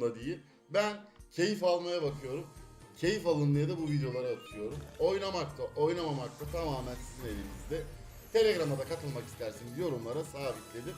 umurumda değil. Ben keyif almaya bakıyorum. Keyif alın diye de bu videoları atıyorum. Oynamakta, oynamamakta tamamen sizin elinizde. Telegram'a da katılmak isterseniz yorumlara sabitledim.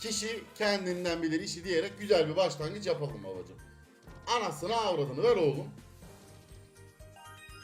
Kişi kendinden bilir işi diyerek güzel bir başlangıç yapalım babacım. Anasını avradını ver oğlum.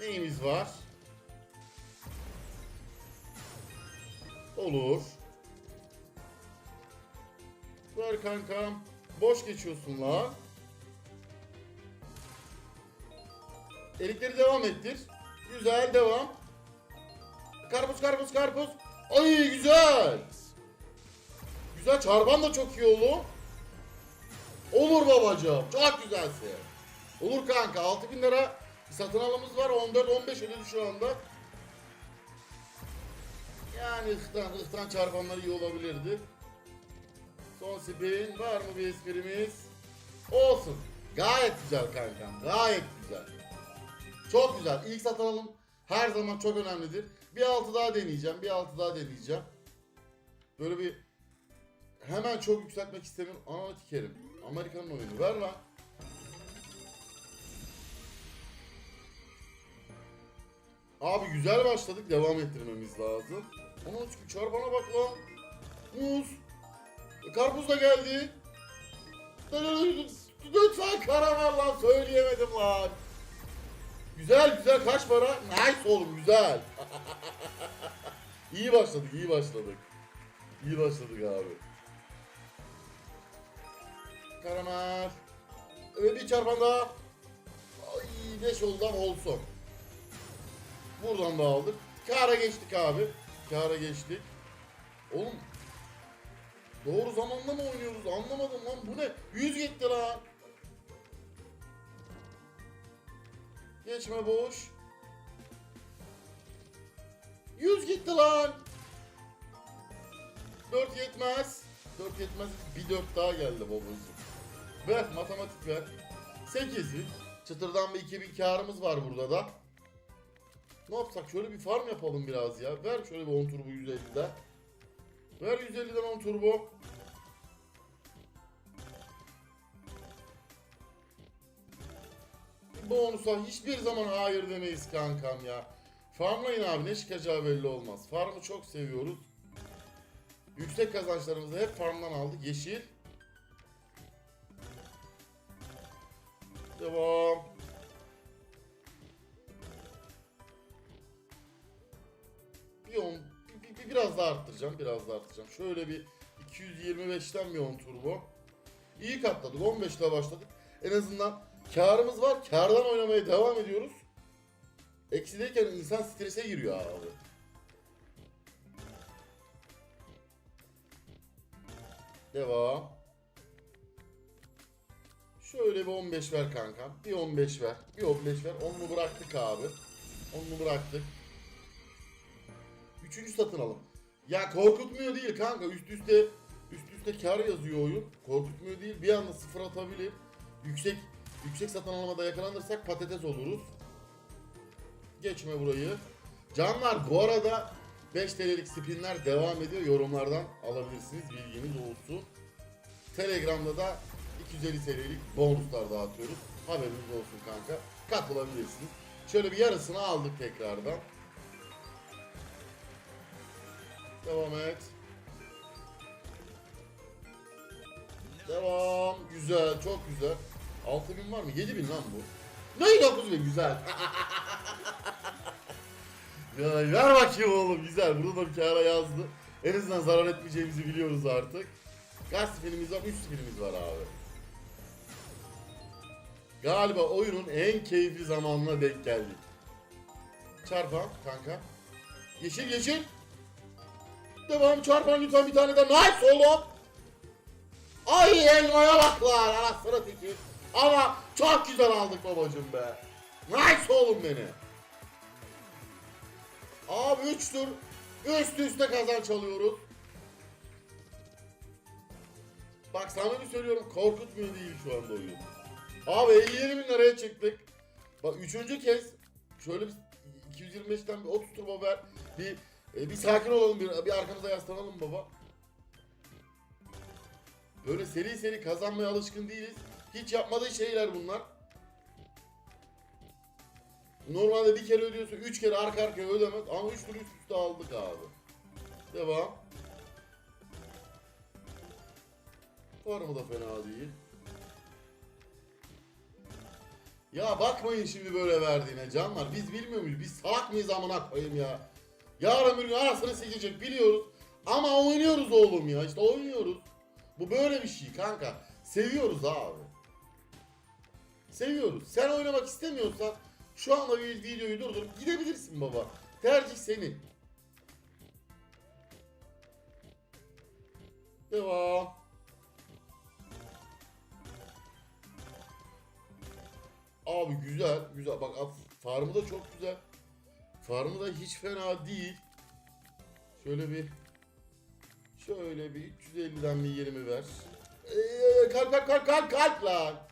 Neyimiz var? Olur. Ver kankam. Boş geçiyorsun la. Erikleri devam ettir. Güzel devam. Karpuz karpuz karpuz. Ay güzel. Güzel çarpan da çok iyi oğlum. Olur babacığım. Çok güzelsin. Olur kanka 6000 lira satın alımız var 14-15 ödedi şu anda. Yani ıhtan, ıhtan çarpanları iyi olabilirdi. Son spin var mı bir esprimiz? Olsun. Gayet güzel kankam. Gayet güzel. Çok güzel. İlk satın alım her zaman çok önemlidir. Bir altı daha deneyeceğim. Bir altı daha deneyeceğim. Böyle bir hemen çok yükseltmek istemiyorum. Ananı tikerim. Amerikan'ın oyunu. Ver lan. Abi güzel başladık. Devam ettirmemiz lazım. Ama çünkü çarpana bak lan. Muz. E, Karpuz da geldi. Lütfen karar lan söyleyemedim lan. Güzel güzel kaç para? Nice oğlum güzel. iyi başladık iyi başladık. İyi başladık abi. Karamel. Öyle bir çarpan daha. Ay 5 oldu ama olsun. Buradan da aldık. Kara geçtik abi. Kara geçtik. Oğlum. Doğru zamanda mı oynuyoruz? Anlamadım lan. Bu ne? 100 gitti lan. Geçme boş. 100 gitti lan. 4 yetmez. 4 yetmez. Bir 4 daha geldi babacığım. Ver matematik ver. 8 Çıtırdan bir 2000 karımız var burada da. Ne yapsak? Şöyle bir farm yapalım biraz ya. Ver şöyle bir 10 turbo 150'den. Ver 150'den 10 turbo. Bonusa hiçbir zaman hayır demeyiz kankam ya. Farmlayın abi ne çıkacağı belli olmaz. Farmı çok seviyoruz. Yüksek kazançlarımızı hep farmdan aldık. Yeşil. Devam. Bir on, bir- bir- biraz daha arttıracağım, biraz daha arttıracağım. Şöyle bir 225'ten bir 10 turbo. İyi katladık, 15 ile başladık. En azından karımız var, kardan oynamaya devam ediyoruz. Eksideyken insan strese giriyor abi. Devam. Şöyle bir 15 ver kankam. Bir 15 ver. Bir 15 ver. Onunu bıraktık abi. Onunu bıraktık. Üçüncü satın alım. Ya korkutmuyor değil kanka. Üst üste üst üste kar yazıyor oyun. Korkutmuyor değil. Bir anda sıfır atabilir. Yüksek yüksek satın almada yakalanırsak patates oluruz. Geçme burayı. Canlar bu arada 5 TL'lik spinler devam ediyor. Yorumlardan alabilirsiniz. Bilginiz olsun. Telegram'da da 250 TL'lik bonuslar dağıtıyoruz. Haberiniz olsun kanka. Katılabilirsiniz. Şöyle bir yarısını aldık tekrardan. Devam et. Devam. Güzel, çok güzel. 6000 var mı? 7000 lan bu. Ne 9000 güzel. ya ver bakayım oğlum güzel. Burada da bir kâra yazdı. En azından zarar etmeyeceğimizi biliyoruz artık. Kaç spinimiz var? 3 spinimiz var abi. Galiba oyunun en keyifli zamanına denk geldik. Çarpan kanka. Yeşil yeşil. Devam çarpan lütfen bir tane de nice oğlum. Ay elmaya bak lan anasını teki. Ama çok güzel aldık babacım be. Nice oğlum beni. Abi 3 tur üst üste kazanç alıyoruz. Bak bir söylüyorum korkutmuyor değil şu anda oyun. Abi 57 bin liraya çıktık. Bak üçüncü kez şöyle bir 225'ten bir 30 turbo ver. Bir e, bir sakin olalım bir, bir arkamıza yaslanalım baba. Böyle seri seri kazanmaya alışkın değiliz. Hiç yapmadığı şeyler bunlar. Normalde bir kere ödüyorsun, üç kere arka arkaya ödemez ama üç tur üst üste aldık abi. Devam. Farmı da fena değil. Ya bakmayın şimdi böyle verdiğine canlar. Biz bilmiyor muyuz? Biz salak mıyız amına koyayım ya? Yarın bir gün arasını sikecek biliyoruz. Ama oynuyoruz oğlum ya. İşte oynuyoruz. Bu böyle bir şey kanka. Seviyoruz abi. Seviyoruz. Sen oynamak istemiyorsan şu anda bir videoyu durdurup gidebilirsin baba. Tercih senin. Devam. Abi güzel, güzel. Bak farmı da çok güzel. Farmı da hiç fena değil. Şöyle bir şöyle bir 350'den bir 20 ver. Ee, kalp kalp kalp kalp kalp lan.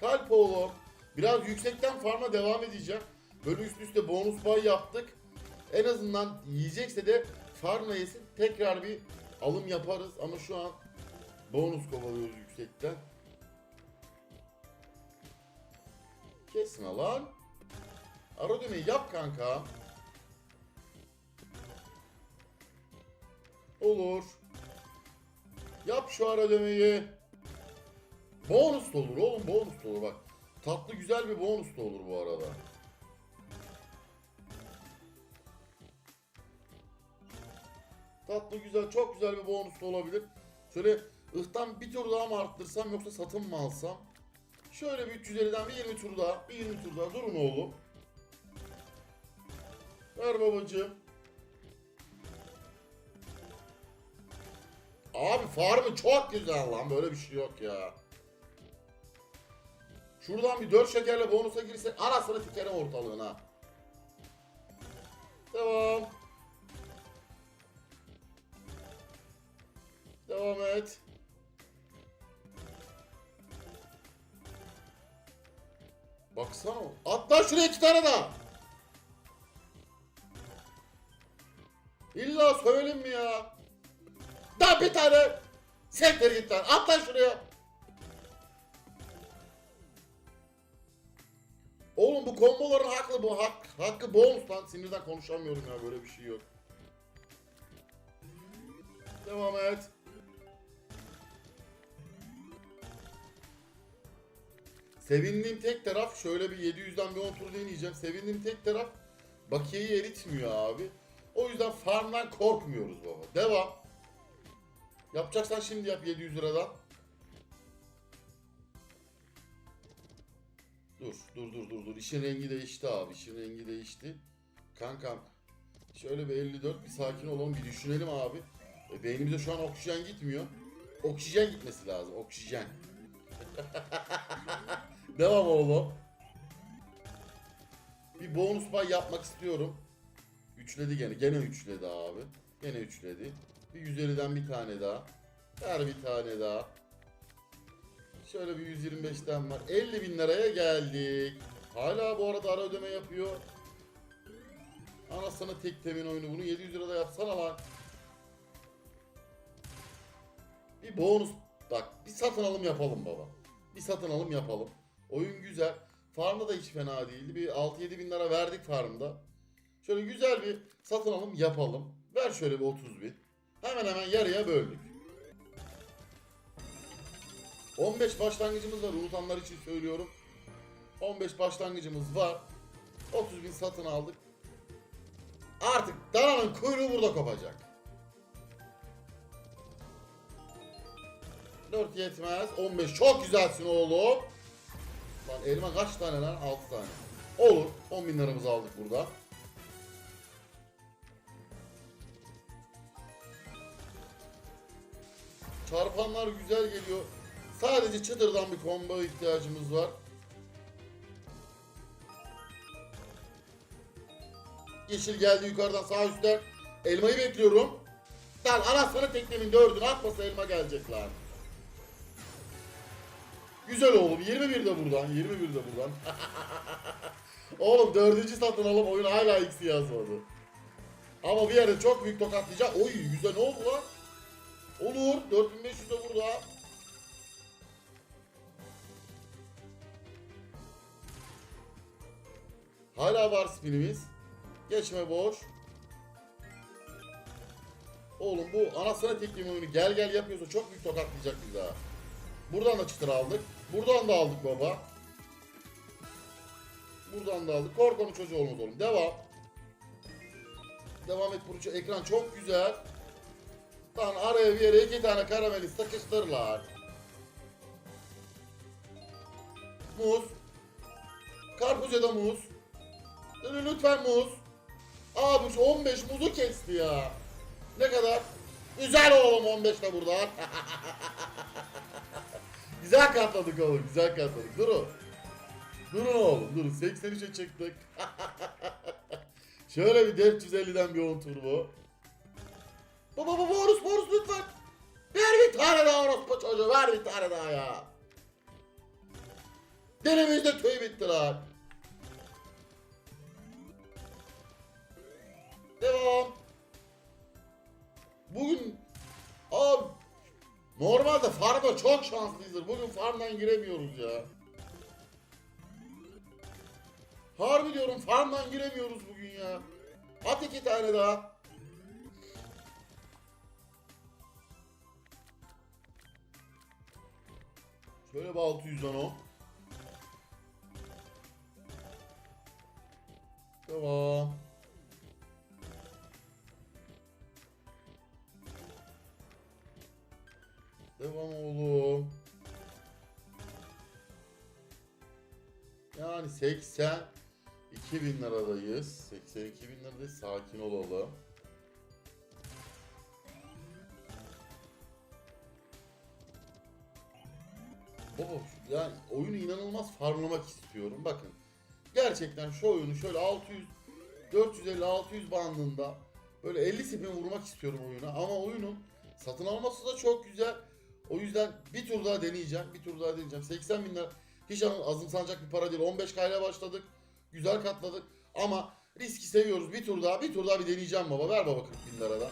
Kalp oğlum. Biraz yüksekten farma devam edeceğim. Böyle üst üste bonus pay yaptık. En azından yiyecekse de farma yesin. Tekrar bir alım yaparız ama şu an bonus kovalıyoruz yüksekten. Kesme lan. Ara yap kanka. Olur. Yap şu ara döneyi. Bonus da olur oğlum bonus da olur bak. Tatlı güzel bir bonus da olur bu arada. Tatlı güzel çok güzel bir bonus da olabilir. Şöyle ıhtan bir tur daha mı arttırsam yoksa satın mı alsam? Şöyle bir 350'den bir 20 tur daha, bir 20 tur daha durun oğlum. Ver babacığım. Abi farmı çok güzel lan böyle bir şey yok ya. Şuradan bir 4 şekerle bonusa girsek arasını tikerim ortalığına. Devam. Devam et. Baksana. Atla şuraya iki tane daha. İlla söyleyeyim mi ya? Daha bir tane. Sektir git lan. Atla şuraya. Komboların haklı bu hak, hakkı bonus lan. Sinirden konuşamıyorum ya böyle bir şey yok. Devam et. Sevindiğim tek taraf şöyle bir 700'den bir 10 tur deneyeceğim. Sevindiğim tek taraf bakiyeyi eritmiyor abi. O yüzden farmdan korkmuyoruz baba. Devam. Yapacaksan şimdi yap 700 liradan. Dur, dur, dur, dur, dur. İşin rengi değişti abi. İşin rengi değişti. Kankam, şöyle bir 54 bir sakin olalım, bir düşünelim abi. E, beynimize şu an oksijen gitmiyor. Oksijen gitmesi lazım, oksijen. Devam oğlum. Bir bonus pay yapmak istiyorum. Üçledi gene. Gene üçledi abi. Gene üçledi. Bir 150'den bir tane daha. Ver bir tane daha. Şöyle bir 125'ten var. 50 bin liraya geldik. Hala bu arada ara ödeme yapıyor. Anasını tek temin oyunu bunu 700 lirada yapsana lan. Bir bonus bak bir satın alım yapalım baba. Bir satın alım yapalım. Oyun güzel. Farmda da hiç fena değildi. Bir 6-7 bin lira verdik farmda. Şöyle güzel bir satın alım yapalım. Ver şöyle bir 30 bin. Hemen hemen yarıya böldük. 15 başlangıcımız var. Unutanlar için söylüyorum. 15 başlangıcımız var. 30 bin satın aldık. Artık dananın kuyruğu burada kopacak. 4 yetmez. 15 çok güzelsin oğlum. Lan elma kaç tane lan? 6 tane. Olur. 10 bin liramızı aldık burada. Çarpanlar güzel geliyor. Sadece çıtırdan bir combo ihtiyacımız var. Yeşil geldi yukarıdan sağ üstten. Elmayı bekliyorum. Lan anasını teknemin dördünü atmasa elma gelecek lan. Güzel oğlum 21 de buradan 21 de buradan. oğlum dördüncü satın alıp oyun hala X yazmadı. Ama bir yere çok büyük tokatlayacak. Oy güzel ne oldu lan? Olur 4500 de burada. Hala var spinimiz. Geçme boş. Oğlum bu anasını tekliğim oyunu gel gel yapıyorsa çok büyük tokatlayacak bizi ha. Buradan da çıtır aldık. Buradan da aldık baba. Buradan da aldık. Korkonun çocuğu olmaz oğlum. Devam. Devam et Burcu. Ekran çok güzel. Lan araya bir yere iki tane karameli sıkıştırlar. Muz. Karpuz ya da muz. Lütfen muz. Abi şu 15 muzu kesti ya. Ne kadar? Güzel oğlum 15 de buradan. güzel katladık oğlum güzel katladık. Durun. Durun oğlum durun 83'e çıktık. Şöyle bir 450'den bir 10 turbo. Baba baba Horus Horus lütfen. Ver bir tane daha orospu çocuğu ver bir tane daha ya. Dilimizde tüy bitti lan. Normalde farma çok şanslıyızdır. Bugün farmdan giremiyoruz ya. Harbi diyorum farmdan giremiyoruz bugün ya. At iki tane daha. Şöyle bir 600'den o. Devam. Devam oğlum. Yani 80 2000 liradayız. 82 bin liradayız. Sakin olalım. Baba yani oyunu inanılmaz farmlamak istiyorum. Bakın. Gerçekten şu oyunu şöyle 600 450 600 bandında böyle 50 spin vurmak istiyorum oyuna ama oyunun satın alması da çok güzel. O yüzden bir tur daha deneyeceğim. Bir tur daha deneyeceğim. 80 bin lira hiç azımsanacak bir para değil. 15 kayla başladık. Güzel katladık. Ama riski seviyoruz. Bir tur daha bir tur daha bir deneyeceğim baba. Ver baba 40 bin liradan.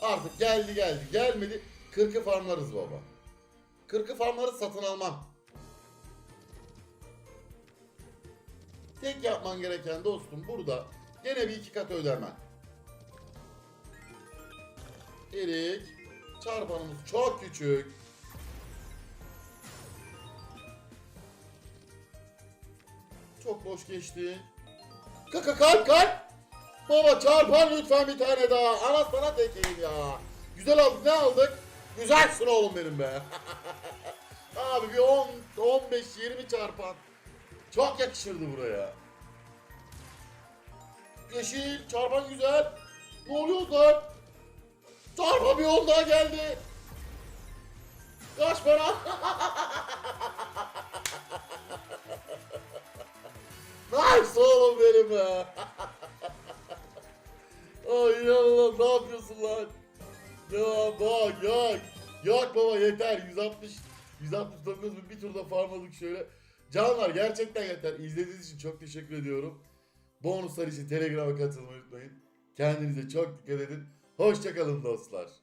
Artık geldi geldi. Gelmedi. 40'ı farmlarız baba. 40'ı farmlarız satın almam. Tek yapman gereken dostum burada gene bir iki kat ödemen. Erik. Çarpanımız çok küçük. Çok boş geçti. Kaka kalp kalp. Baba çarpan lütfen bir tane daha. Ana sana tekeyim ya. Güzel aldık ne aldık? Güzelsin oğlum benim be. Abi bir 10, 15, 20 çarpan. Çok yakışırdı buraya. Yeşil, çarpan güzel. Ne oluyor lan? Çarpan bir 10 daha geldi. Kaç para? oğlum benim be. Ay inanılmaz ne yapıyorsun lan? Ya bak yak. Yak baba yeter 160 169 bin bir turda farmladık şöyle. Canlar gerçekten yeter. İzlediğiniz için çok teşekkür ediyorum. Bonuslar için Telegram'a katılmayı unutmayın. Kendinize çok dikkat edin. Hoşçakalın dostlar.